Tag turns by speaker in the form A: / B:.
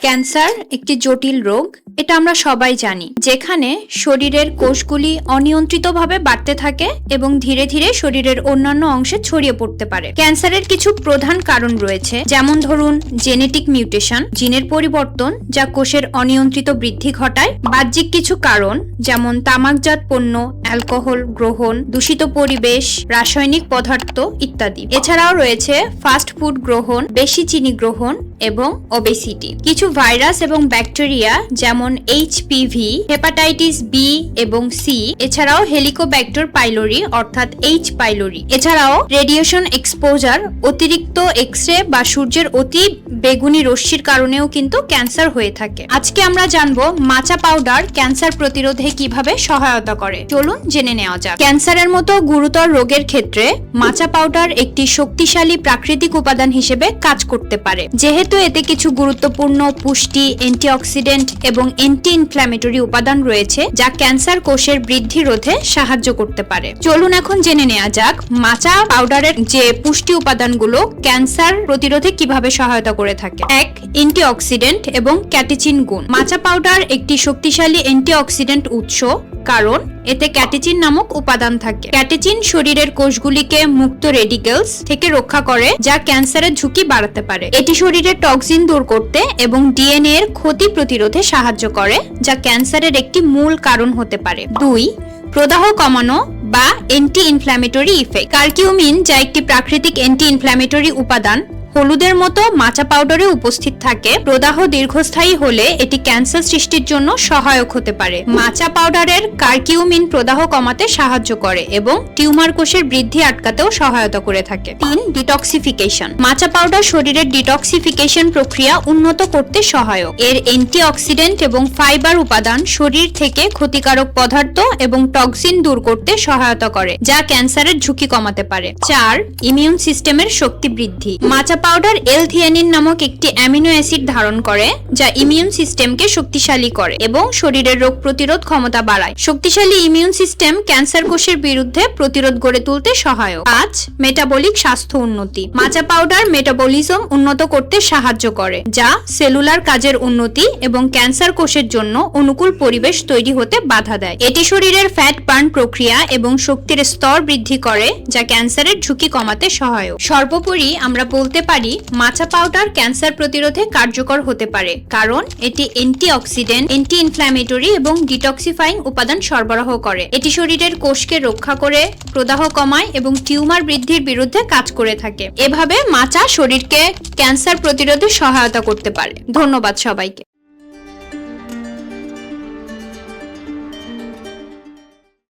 A: Cancer একটি জটিল রোগ এটা আমরা সবাই জানি, যেখানে শরীরের কোষগুলি অনিয়ন্ত্রিতভাবে বাড়তে থাকে এবং ধীরে ধীরে শরীরের অন্যান্য অংশে ছড়িয়ে পড়তে পারে। ক্যান্সারের কিছু প্রধান কারণ রয়েছে, যেমন ধরুন জেনেটিক মিউটেশন, জিনের পরিবর্তন যা কোষের অনিয়ন্ত্রিত বৃদ্ধি ঘটায়। বাহ্যিক কিছু কারণ, যেমন তামাকজাত পণ্য, অ্যালকোহল গ্রহণ, দূষিত পরিবেশ, রাসায়নিক পদার্থ ইত্যাদি। এছাড়াও রয়েছে ফাস্ট ফুড গ্রহণ, বেশি চিনি গ্রহণ এবং ওবেসিটি কিছু ভাইরাস এবং ব্যাকটেরিয়া, যেমন এইচপিভি হেপাটাইটিস বি এবং সি এছাড়াও হেলিকোব্যাক্টর পাইলোরি অর্থাৎ এইচ পাইলোরি এছাড়াও রেডিয়েশন এক্সপোজার অতিরিক্ত এক্স রে বা সূর্যের অতি বেগুনি রশ্মির কারণেও কিন্তু ক্যান্সার হয়ে থাকে। আজকে আমরা জানব মাচা পাউডার ক্যান্সার প্রতিরোধে কীভাবে সহায়তা করে। চলুন জেনে নেওয়া যাক। ক্যান্সারের মতো গুরুতর রোগের ক্ষেত্রে মাচা পাউডার একটি শক্তিশালী প্রাকৃতিক উপাদান হিসেবে কাজ করতে পারে। যেহেতু এতে কিছু গুরুত্বপূর্ণ পুষ্টি অ্যান্টিঅক্সিডেন্ট এবং অ্যান্টি ইনফ্ল্যামেটরি উপাদান রয়েছে যা ক্যান্সার কোষের বৃদ্ধি রোধে সাহায্য করতে পারে। চলুন এখন জেনে নেওয়া যাক মাচা পাউডারের যে পুষ্টি উপাদানগুলো ক্যান্সার প্রতিরোধে কীভাবে সহায়তা করে থাকে। এক অ্যান্টিঅক্সিডেন্ট এবং ক্যাটেচিন গুণ। মাচা পাউডার একটি শক্তিশালী অ্যান্টিঅক্সিডেন্ট উৎস, কারণ এতে ক্যাটেচিন নামক উপাদান থাকে। ক্যাটেচিন শরীরের কোষগুলিকে মুক্ত রেডিকেলস থেকে রক্ষা করে, যা ক্যান্সারের ঝুঁকি বাড়াতে পারে। এটি শরীরের টক্সিন দূর করতে এবং ডিএনএ এর ক্ষতি প্রতিরোধে সাহায্য করে, যা ক্যান্সারের একটি মূল কারণ হতে পারে। দুই, প্রদাহ কমানো বা অ্যান্টি ইনফ্ল্যামেটরি ইফেক্ট কার্কিউমিন যা একটি প্রাকৃতিক অ্যান্টি ইনফ্ল্যামেটরি উপাদান হলুদের মতো মাচা পাউডারে উপস্থিত থাকে। প্রদাহ দীর্ঘস্থায়ী হলে এটি ক্যান্সার সৃষ্টির জন্য সহায়ক হতে পারে। মাচা পাউডারের কার্কিউমিন প্রদাহ কমাতে সাহায্য করে এবং টিউমার কোষের বৃদ্ধি আটকাতেও সহায়তা করে থাকে। তিন, ডিটক্সিফিকেশন। মাচা পাউডার শরীরের ডিটক্সিফিকেশন প্রক্রিয়া উন্নত করতে সহায়ক। এর অ্যান্টিঅক্সিডেন্ট এবং ফাইবার উপাদান শরীর থেকে ক্ষতিকারক পদার্থ এবং টক্সিন দূর করতে সহায়তা করে, যা ক্যান্সারের ঝুঁকি কমাতে পারে। চার, ইমিউন সিস্টেমের শক্তি বৃদ্ধি। মাচা পাউডার এল থিয়ানিন নামক একটি অ্যামিনো অ্যাসিড ধারণ করে, যা ইমিউন সিস্টেমকে শক্তিশালী করে এবং শরীরের রোগ প্রতিরোধ ক্ষমতা বাড়ায়। শক্তিশালী ইমিউন সিস্টেম ক্যান্সার কোষের বিরুদ্ধে প্রতিরোধ গড়ে তুলতে সহায়ক। পাঁচ মেটাবলিক স্বাস্থ্য উন্নতি। মাচা পাউডার মেটাবলিজম উন্নত করতে সাহায্য করে, যা সেলুলার কাজের উন্নতি এবং ক্যান্সার কোষের জন্য অনুকূল পরিবেশ তৈরি হতে বাধা দেয়। এটি শরীরের ফ্যাট বার্ন প্রক্রিয়া এবং শক্তির স্তর বৃদ্ধি করে, যা ক্যান্সারের ঝুঁকি কমাতে সহায়ক। সর্বোপরি আমরা বলতে পারি মাচা পাউডার ক্যান্সার প্রতিরোধে কার্যকর হতে পারে, কারণ এটি অ্যান্টিঅক্সিডেন্ট অ্যান্টি ইনফ্ল্যামেটরি এবং ডিটক্সিফাইং উপাদান সরবরাহ করে। এটি শরীরের কোষকে রক্ষা করে, প্রদাহ কমায় এবং টিউমার বৃদ্ধির বিরুদ্ধে কাজ করে থাকে। এভাবে মাচা শরীরকে ক্যান্সার প্রতিরোধে সহায়তা করতে পারে। ধন্যবাদ সবাইকে।